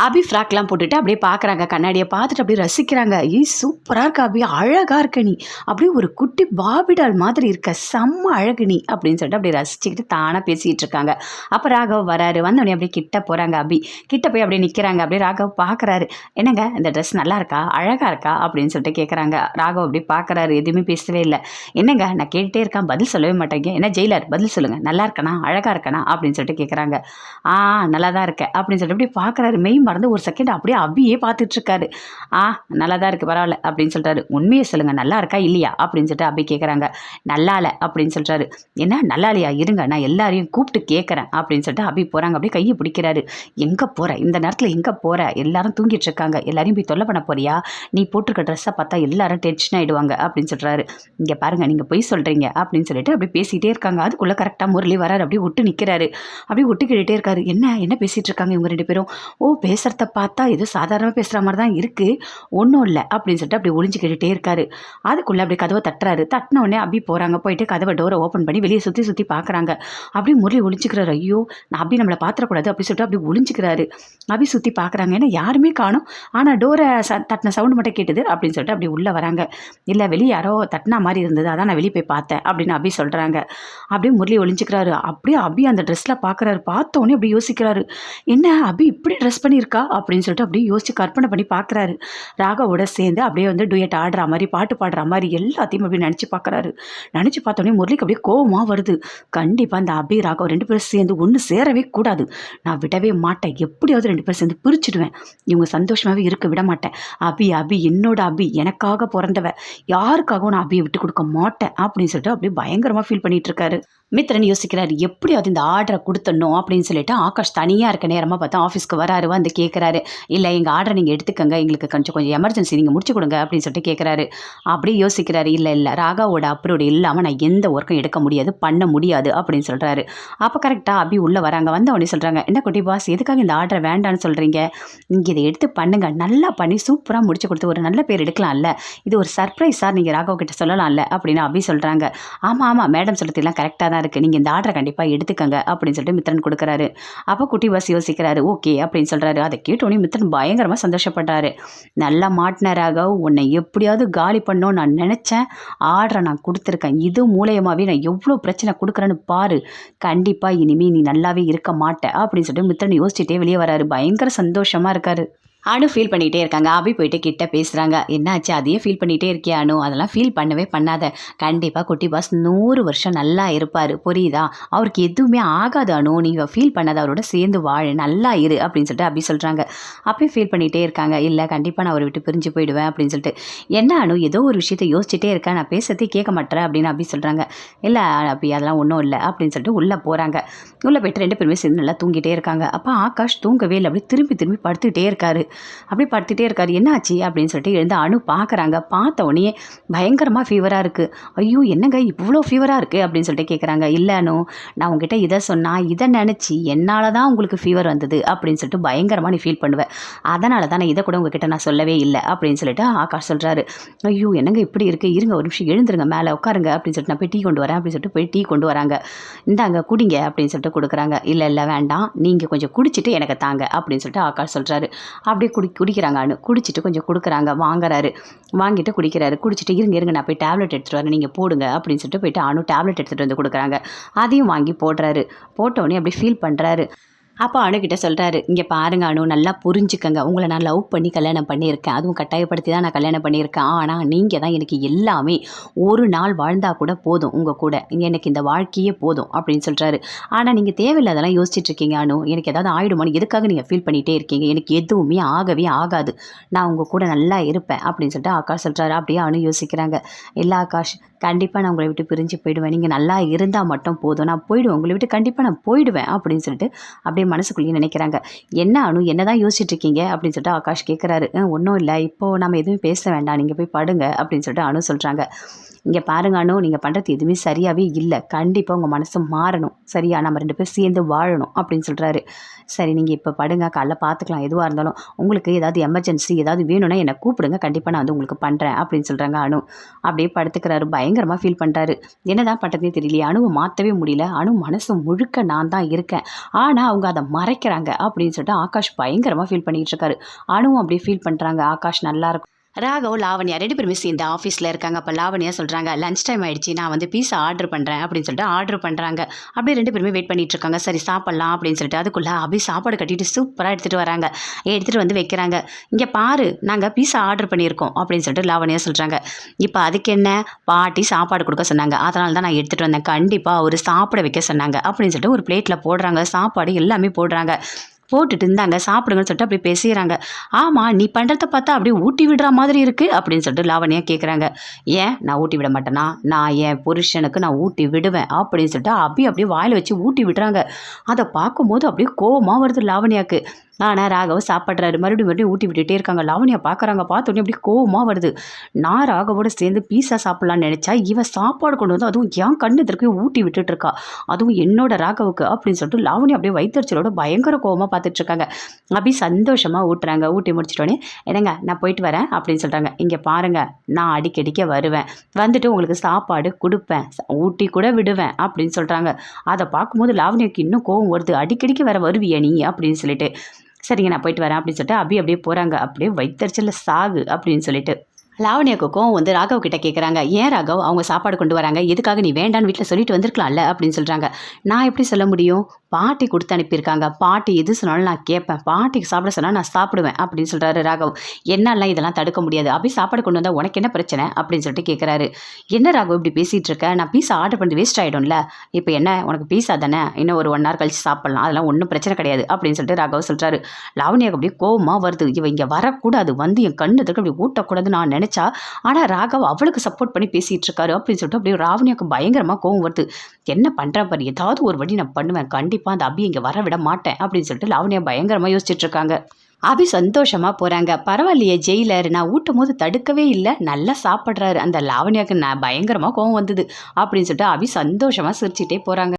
அபி ஃப்ராக்லாம் போட்டுட்டு அப்படியே பார்க்குறாங்க கண்ணாடியை பார்த்துட்டு அப்படியே ரசிக்கிறாங்க. ஈ சூப்பராக இருக்க அபி. அழகாக இருக்க நீ. அப்படியே ஒரு குட்டி பாபிடால் மாதிரி இருக்க. செம்ம அழகு நீ அப்படின்னு சொல்லிட்டு அப்படியே ரசிச்சுக்கிட்டு தானாக பேசிகிட்டு இருக்காங்க. அப்போ ராகவ் வராரு. வந்தோடனே அப்படியே கிட்ட போகிறாங்க அபி. கிட்ட போய் அப்படியே நிற்கிறாங்க அப்படியே ராகவ் பார்க்குறாரு என்னங்க இந்த ட்ரெஸ் நல்லா இருக்கா? அழகாக இருக்கா? அப்படின்னு சொல்லிட்டு கேட்குறாங்க ராகவ் அப்படியே பார்க்குறாரு எதுவுமே பேசவே இல்லை. என்னங்க நான் கேட்டுட்டே இருக்கேன். பதில் சொல்லவே மாட்டேங்க. என்ன ஜெயிலர்? பதில் சொல்லுங்கள் நல்லா இருக்கனா? அழகாக இருக்கனா? அப்படின்னு சொல்லிட்டு கேட்குறாங்க ஆ நல்லா தான் இருக்கேன். அப்படின்னு சொல்லிட்டு அப்படியே பார்க்குறாரு மெய் மறந்து ஒரு செகண்ட் அப்படியே அபியே பார்த்துட்டு இருக்காரு ஆ நல்லா தான் இருக்குது பரவாயில்ல அப்படின்னு சொல்லிட்டாரு உண்மையை சொல்லுங்கள் நல்லா இருக்கா இல்லையா? அப்படின்னு சொல்லிட்டு அபி கேட்குறாங்க நல்லா இல்லை அப்படின்னு சொல்கிறாரு என்ன நல்லா இல்லையா இருங்க நான் எல்லாரையும் கூப்பிட்டு கேட்குறேன் அப்படின்னு சொல்லிட்டு அபி போகிறாங்க அப்படியே கையை பிடிக்கிறாரு. எங்கே போகிற இந்த நேரத்தில் எங்கே போகிற எல்லாரும் தூங்கிட்டு இருக்காங்க எல்லாரையும் போய் தொல்லை பண்ண போறியா? நீ போட்டிருக்க ட்ரெஸ்ஸை பார்த்தா எல்லாரும் டென்ஷன் ஆகிடுவாங்க அப்படின்னு சொல்கிறாரு இங்கே பாருங்க நீங்கள் போய் சொல்கிறீங்க அப்படின்னு சொல்லிட்டு அப்படியே பேசிகிட்டே இருக்காங்க. அதுக்குள்ளே கரெக்டாக முரளி வராரு. அப்படியே விட்டு நிற்கிறாரு அப்படியே விட்டு கேட்டுட்டே இருக்காரு. என்ன என்ன பேசிகிட்டு இருக்காங்க இவங்க ரெண்டு பேரும்? ஓ பேசுகிறத பார்த்தா ஏதோ சாதாரணமாக பேசுகிற மாதிரி தான் இருக்குது ஒன்றும் இல்லை அப்படின்னு சொல்லிட்டு அப்படி ஒளிஞ்சு கேட்டுகிட்டே இருக்காரு. அதுக்குள்ளே அப்படியே கதவை தட்டுறாரு. தட்டினோடனே அபி அப்படி போகிறாங்க போயிட்டு கதவை டோரை ஓப்பன் பண்ணி வெளியே சுற்றி சுற்றி பார்க்குறாங்க அப்படியே முரளி ஒளிஞ்சிக்கிறாரு. ஐயோ நான் அப்படி நம்மளை பார்த்துடக்கூடாது அப்படி சொல்லிட்டு அப்படி ஒளிஞ்சிக்கிறாரு. அப்படி சுற்றி பார்க்குறாங்க ஏன்னா யாருமே காணும். ஆனால் டோரை ச தட்டின சவுண்டு மட்டும் கேட்டுது அப்படின்னு சொல்லிட்டு அப்படி உள்ளே வராங்க. இல்லை வெளியே யாரோ தட்டினா மாதிரி இருந்தது. அதான் நான் வெளியே போய் பார்த்தேன் அப்படின்னு அபி சொல்கிறாங்க அப்படியே முரளி ஒளிஞ்சிக்கிறாரு. அப்படியே அபி அந்த ட்ரெஸ்ஸில் பார்க்குறாரு பார்த்த உடனே அப்படி யோசிக்கிறாரு. என்ன அபி இப்படி ட்ரெஸ் பண்ணியிருக்கா அப்படின்னு சொல்லிட்டு அப்படியே யோசிச்சு கற்பனை பண்ணி பார்க்குறாரு. ராகாவோட சேர்ந்து அப்படியே வந்து டுயட் ஆடுற மாதிரி பாட்டு பாடுற மாதிரி எல்லாத்தையும் அப்படி நினச்சி பார்க்குறாரு. நினச்சி பார்த்தோன்னே முரளிக்கு அப்படியே கோவமாக வருது. கண்டிப்பாக அந்த அபி ராகவ் ரெண்டு பேரும் சேர்ந்து ஒன்று சேரவே கூடாது. நான் விடவே மாட்டேன். எப்படியாவது ரெண்டு பேரும் சேர்ந்து பிரிச்சுடுவேன். இவங்க சந்தோஷமாகவே இருக்க விட மாட்டேன். அபி அபி என்னோட அபி எனக்காக பிறந்தவ. யாருக்காகவும் நான் அபியை விட்டு கொடுக்க மாட்டேன் அப்படின்னு சொல்லிட்டு அப்படியே பயங்கரமாக ஃபீல் பண்ணிட்டு இருக்காரு. மித்ரன் யோசிக்கிறாரு எப்படியாவது இந்த ஆர்டரை கொடுத்துடணும் அப்படின்னு சொல்லிட்டு ஆகாஷ் தனியாக இருக்க நேரமாக பார்த்தா ஆஃபீஸ்க்கு வராரு. வந்து கேட்குறாரு இல்லை எங்கள் ஆர்டரை நீங்கள் எடுத்துக்கங்க. எங்களுக்கு கொஞ்சம் கொஞ்சம் எமர்ஜென்சி நீங்கள் முடிச்சு கொடுங்க அப்படின்னு சொல்லிட்டு கேட்குறாரு அப்படியே யோசிக்கிறாரு. இல்லை இல்லை. ராகாவோட அப்ரூவ்டு இல்லாமல் நான் எந்த ஒர்க்கும் எடுக்க முடியாது பண்ண முடியாது அப்படின்னு சொல்கிறாரு அப்போ கரெக்டாக அபி உள்ளே வராங்க. வந்த உடனே சொல்கிறாங்க என்ன குட்டி பாஸ் எதுக்காக இந்த ஆர்டரை வேண்டான்னு சொல்கிறீங்க நீங்கள் இதை எடுத்து பண்ணுங்கள் நல்லா பண்ணி சூப்பராக முடிச்சு கொடுத்து ஒரு நல்ல பேர் எடுக்கலாம்ல. இது ஒரு சர்ப்ரைஸ் சார் நீங்கள் ராகவ் கிட்ட சொல்லலாம்ல அப்படின்னு அபி சொல்கிறாங்க ஆமாம் ஆமாம் மேடம் சொல்கிறதுலாம் கரெக்டாக தான் இருக்குது நீங்கள் இந்த ஆர்டரை கண்டிப்பாக எடுத்துக்கங்க அப்படின்னு சொல்லிட்டு மித்திரன் கொடுக்குறாரு. அப்போ குட்டி பாஸ் யோசிக்கிறாரு ஓகே அப்படின்னு சொல்கிறாரு அதை கேட்டோன்னே மித்திரன் பயங்கரமாக சந்தோஷப்பட்டாரு. நல்லா மாட்டின ராகவ் உன்னை எப்படியாவது காலி பண்ணோன்னு நான் நினச்சேன். ஆர்டரை நான் கொடுத்துருக்கேன். இது மூலயமாவே நான் எவ்வளோ பிரச்சனை கொடுக்குறேன்னு பாரு. கண்டிப்பாக இனிமேல் நீ நல்லாவே இருக்க மாட்டேன் அப்படின்னு சொல்லிட்டு மித்திரன் யோசிச்சுட்டே வெளியே வராரு. பயங்கர சந்தோஷமாக இருக்காரு. அனு ஃபீல் பண்ணிகிட்டே இருக்காங்க. அபி போயிட்டு கிட்ட பேசுகிறாங்க என்னாச்சு? அதையே ஃபீல் பண்ணிகிட்டே இருக்கியா அனு? அதெல்லாம் ஃபீல் பண்ணவே பண்ணாத. கண்டிப்பாக குட்டி பாஸ் நூறு வருஷம் நல்லா இருப்பார். புரியுதா? அவருக்கு எதுவுமே ஆகாது அனு. நீங்கள் ஃபீல் பண்ணாத அவரோட சேர்ந்து வாழ. நல்லா இரு. அப்படின்னு சொல்லிட்டு அபி சொல்கிறாங்க அப்பயும் ஃபீல் பண்ணிகிட்டே இருக்காங்க. இல்லை கண்டிப்பாக நான் அவரை விட்டு பிரிஞ்சு போயிடுவேன். அப்படின்னு சொல்லிட்டு. என்ன அனு? ஏதோ ஒரு விஷயத்த யோசிச்சுட்டே இருக்கேன் நான் பேசுறதே கேட்க மாட்டேறேன் அப்படின்னு அபி சொல்கிறாங்க இல்லை அப்பி அதெல்லாம் ஒன்றும் இல்லை. அப்படின்னு சொல்லிட்டு உள்ளே போகிறாங்க உள்ளே போயிட்டு ரெண்டு பேருமே சேர்ந்து நல்லா தூங்கிட்டே இருக்காங்க. அப்போ ஆகாஷ் தூங்கவே இல்லை. அப்படி திரும்பி திரும்பி படுத்துக்கிட்டே இருக்காரு. அப்படி படுத்துட்டே இருக்கார். என்னாச்சு? அப்படின்னு சொல்லிட்டு எழுந்து அணு பார்க்குறாங்க. பார்த்த உடனே பயங்கரமாக ஃபீவராக இருக்குது ஐயோ என்னங்க இவ்வளோ ஃபீவராக இருக்குது அப்படின்னு சொல்லிட்டு கேட்குறாங்க இல்லை அனு நான் உங்ககிட்ட இதை சொன்னால் இதை நினச்சி என்னால் தான் உங்களுக்கு ஃபீவர் வந்தது. அப்படின்னு சொல்லிட்டு பயங்கரமாக நீ ஃபீல் பண்ணுவேன் அதனால தான் நான் இதை கூட உங்ககிட்ட நான் சொல்லவே இல்லை. அப்படின்னு சொல்லிட்டு ஆகாஷ் சொல்கிறாரு ஐயோ என்னங்க இப்படி இருக்குது இருங்க ஒரு நிமிஷம் எழுந்துருங்க மேலே உட்காருங்க. அப்படின்னு சொல்லிட்டு நான் போய் டீ கொண்டு வரேன். அப்படின்னு சொல்லிட்டு போய் டீ கொண்டு வராங்க. இந்தாங்க குடிங்க. அப்படின்னு சொல்லிட்டு கொடுக்குறாங்க. இல்லை இல்லை வேண்டாம். நீங்கள் கொஞ்சம் குடிச்சிட்டு எனக்கு தாங்க. அப்படின்னு சொல்லிட்டு ஆகாஷ் சொல்கிறாரு அப்படியே குடி குடிக்கிறாங்க. அனு குடிச்சிட்டு கொஞ்சம் கொடுக்குறாங்க. வாங்குறாரு. வாங்கிட்டு குடிக்கிறாரு. குடிச்சிட்டு இருங்க இருங்க நான் போய் டேப்லெட் எடுத்துகிட்டு வரேன். நீங்கள் போடுங்க அப்படின்னு சொல்லிட்டு போயிட்டு அனு டேப்லெட் எடுத்துகிட்டு வந்து கொடுக்குறாங்க. அதையும் வாங்கி போடுறாரு. போட்ட உடனே அப்படி ஃபீல் பண்ணுறாரு அப்போ அணுகிட்ட சொல்கிறாரு இங்கே பாருங்க அணு நல்லா புரிஞ்சுக்கங்க. உங்களை நான் லவ் பண்ணி கல்யாணம் பண்ணியிருக்கேன். அதுவும் கட்டாயப்படுத்தி தான் நான் கல்யாணம் பண்ணியிருக்கேன். ஆனால் நீங்கள் தான் எனக்கு எல்லாமே ஒரு நாள் வாழ்ந்தால் கூட போதும் உங்கள் கூட. எனக்கு இந்த வாழ்க்கையே போதும் அப்படின்னு சொல்கிறாரு ஆனால் நீங்கள் தேவையில்லாதெல்லாம் யோசிச்சுட்டு இருக்கீங்க அனு. எனக்கு ஏதாவது ஆயிடுமான்னு எதுக்காக நீங்கள் ஃபீல் பண்ணிகிட்டே இருக்கீங்க? எனக்கு எதுவுமே ஆகவே ஆகாது. நான் உங்கள் கூட நல்லா இருப்பேன் அப்படின்னு சொல்லிட்டு ஆகாஷ் சொல்கிறாரு அப்படியே அணு யோசிக்கிறாங்க. இல்லை ஆகாஷ் கண்டிப்பாக நான் உங்களை விட்டு பிரிஞ்சு போயிடுவேன். நீங்கள் நல்லா இருந்தால் மட்டும் போதும். நான் போயிடுவேன். உங்களை விட்டு கண்டிப்பாக நான் போயிடுவேன் அப்படின்னு சொல்லிட்டு அப்படியே மனசுக்குள்ளேயே நினைக்கிறாங்க. என்ன அனு என்ன தான் யோசிச்சுட்டு இருக்கீங்க? அப்படின்னு சொல்லிட்டு ஆகாஷ் கேட்குறாரு ஒன்றும் இல்லை. இப்போது நம்ம எதுவும் பேச வேண்டாம். நீங்கள் போய் படுங்க. அப்படின்னு சொல்லிட்டு அனு சொல்கிறாங்க இங்கே பாருங்க அனு. நீங்கள் பண்ணுறது எதுவுமே சரியாகவே இல்லை. கண்டிப்பாக உங்கள் மனசு மாறணும். சரியா? நம்ம ரெண்டு பேரும் சேர்ந்து வாழணும். அப்படின்னு சொல்கிறாரு சரி நீங்கள் இப்போ படுங்க. காலைல பார்த்துக்கலாம் எதுவாக இருந்தாலும் உங்களுக்கு ஏதாவது எமர்ஜென்சி ஏதாவது வேணும்னா என்னை கூப்பிடுங்க. கண்டிப்பாக நான் வந்து உங்களுக்கு பண்ணுறேன் அப்படின்னு சொல்கிறாங்க அனு. அப்படியே படுத்துக்கிறாரு. பயம் பயங்கரமாக ஃபீல் பண்ணுறாரு என்னதான் பண்ணுறதே தெரியலையே. அணுவை மாற்றவே முடியல. அணு மனசு முழுக்க நான் தான் இருக்கேன். ஆனால் அவங்க அதை மறைக்கிறாங்க அப்படின்னு சொல்லிட்டு ஆகாஷ் பயங்கரமாக ஃபீல் பண்ணிகிட்டு இருக்காரு. அணுவும் அப்படியே ஃபீல் பண்ணுறாங்க ஆகாஷ் நல்லா இருக்கும். ராகவ் லாவண்யா ரெண்டு பேருமே சேர்ந்து ஆஃபீஸில் இருக்காங்க. அப்போ லாவண்யா சொல்கிறாங்க லஞ்ச் டைம் ஆயிடுச்சு நான் வந்து பீஸா ஆர்டர் பண்ணுறேன் அப்படின்னு சொல்லிட்டு ஆர்டர் பண்ணுறாங்க அப்படியே ரெண்டு பேருமே வெயிட் பண்ணிட்டு இருக்காங்க. சரி சாப்பிட்லாம் அப்படின்னு சொல்லிட்டு அதுக்குள்ளே அபி சாப்பாடு கட்டிட்டு சூப்பராக எடுத்துகிட்டு வராங்க. எடுத்துகிட்டு வந்து வைக்கிறாங்க. இங்கே பாரு நாங்கள் பீஸா ஆர்டர் பண்ணியிருக்கோம் அப்படின்னு சொல்லிட்டு லாவண்யா சொல்கிறாங்க இப்போ அதுக்கு என்ன? பாட்டி சாப்பாடு கொடுக்க சொன்னாங்க. அதனால தான் நான் எடுத்துகிட்டு வந்தேன். கண்டிப்பாக அவர் சாப்பிட வைக்க சொன்னாங்க. அப்படின்னு சொல்லிட்டு ஒரு பிளேட்டில் போடுறாங்க. சாப்பாடு எல்லாமே போடுறாங்க. போட்டுட்டு இருந்தாங்க சாப்பிடுங்கன்னு சொல்லிட்டு அப்படி பேசிடுறாங்க ஆமாம் நீ பண்ணுறத பார்த்தா அப்படியே ஊட்டி விடுற மாதிரி இருக்குது அப்படின்னு சொல்லிட்டு லாவணியா கேட்குறாங்க ஏன்? நான் ஊட்டி விட மாட்டேனா? நான் என் புருஷனுக்கு நான் ஊட்டி விடுவேன் அப்படின்னு சொல்லிட்டு அப்படியே அப்படியே வாயில் வச்சு ஊட்டி விடுறாங்க. அதை பார்க்கும்போது அப்படியே கோபமாக வருது லாவணியாக்கு. ஆனால் ராகவ சாப்பிட்றாரு. மறுபடியும் மறுபடியும் ஊட்டி விட்டுட்டே இருக்காங்க. லாவண்யா பார்க்குறாங்க பார்த்தோன்னே அப்படியே கோவமாக வருது. நான் ராகவோட சேர்ந்து பீஸா சாப்பிட்லான்னு நினச்சா இவன் சாப்பாடு கொண்டு வந்து அதுவும் என் கண்ணு எதிர்க்கு ஊட்டி விட்டுட்டு இருக்கா. அதுவும் என்னோட ராகவுக்கு அப்படின்னு சொல்லிட்டு லாவணி அப்படியே வைத்தறிச்சலோட பயங்கர கோவமாக பார்த்துட்டு இருக்காங்க. அப்படி சந்தோஷமாக ஊட்டுறாங்க. ஊட்டி முடிச்சிட்டோன்னே என்னங்க நான் போயிட்டு வரேன் அப்படின்னு சொல்கிறாங்க இங்கே பாருங்கள் நான் அடிக்கடிக்க வருவேன். வந்துட்டு உங்களுக்கு சாப்பாடு கொடுப்பேன். ஊட்டி கூட விடுவேன் அப்படின்னு சொல்கிறாங்க அதை பார்க்கும்போது லாவண்யாக்கு இன்னும் கோவம் வருது. அடிக்கடிக்கு வேற வருவியா நீ? அப்படின்னு சொல்லிட்டு. சரிங்க நான் போயிட்டு வரேன் அப்படின்னு சொல்லிட்டு அபி அப்படியே போகிறாங்க அப்படியே வைத்தறிச்சல சாகு அப்படின்னு சொல்லிட்டு. லாவண்யாக்கு கோவம் வந்து ராகவ் கிட்ட கேட்குறாங்க ஏன் ராகவ்? அவங்க சாப்பாடு கொண்டு வராங்க. எதுக்காக நீ வேண்டான்னு வீட்டில் சொல்லிட்டு வந்திருக்கலாம்ல? அப்படின்னு சொல்கிறாங்க நான் எப்படி சொல்ல முடியும்? பாட்டி கொடுத்து அனுப்பியிருக்காங்க. பாட்டி எது சொன்னாலும் நான் கேட்பேன். பாட்டிக்கு சாப்பிட சொன்னால் நான் சாப்பிடுவேன் அப்படின்னு சொல்கிறாரு ராகவ். என்னாலாம் இதெல்லாம் தடுக்க முடியாது. அப்படி சாப்பாடு கொண்டு வந்தால் உனக்கு என்ன பிரச்சனை? அப்படின்னு சொல்லிட்டு கேட்குறாரு என்ன ராகவ் இப்படி பேசிகிட்டு இருக்க? நான் பீஸா ஆர்டர் பண்ணி வேஸ்ட் ஆகிடும்ல இப்போ என்ன? உனக்கு பீஸா தானே? இன்னும் ஒரு ஒன் ஹவர் கழிச்சு சாப்பிட்லாம். அதெல்லாம் ஒன்றும் பிரச்சனை கிடையாது அப்படின்னு சொல்லிட்டு ராகவ் சொல்கிறாரு லாவணியாக்கு அப்படியே கோவமாக வருது. இவ இங்கே வரக்கூடாது. வந்து என் கண்ணு எதிர்க்க அப்படி ஊட்டக்கூடாது நான் நினச்சி ஆனால் ராகவ் அவளுக்கு சப்போர்ட் பண்ணி பேசிகிட்டு இருக்காரு அப்படின்னு சொல்லிட்டு அப்படியே ராவணியாக்கு பயங்கரமாக கோவம் வருது. என்ன பண்ணுறேன் பாரு ஏதாவது ஒரு வழி நான் பண்ணுவேன். கண்டிப்பாக அந்த அபி இங்கே வர விட மாட்டேன் அப்படின்னு சொல்லிட்டு லாவணியா பயங்கரமாக யோசிச்சுட்டு இருக்காங்க. அபி சந்தோஷமாக போகிறாங்க பரவாயில்லையே ஜெயிலர் நான் ஊட்டும் போது தடுக்கவே இல்லை. நல்லா சாப்பிட்றாரு. அந்த லாவணியாவுக்கு நான் பயங்கரமாக கோவம் வந்தது. அப்படின்னு சொல்லிட்டு அபி சந்தோஷமாக சிரிச்சிட்டே போகிறாங்க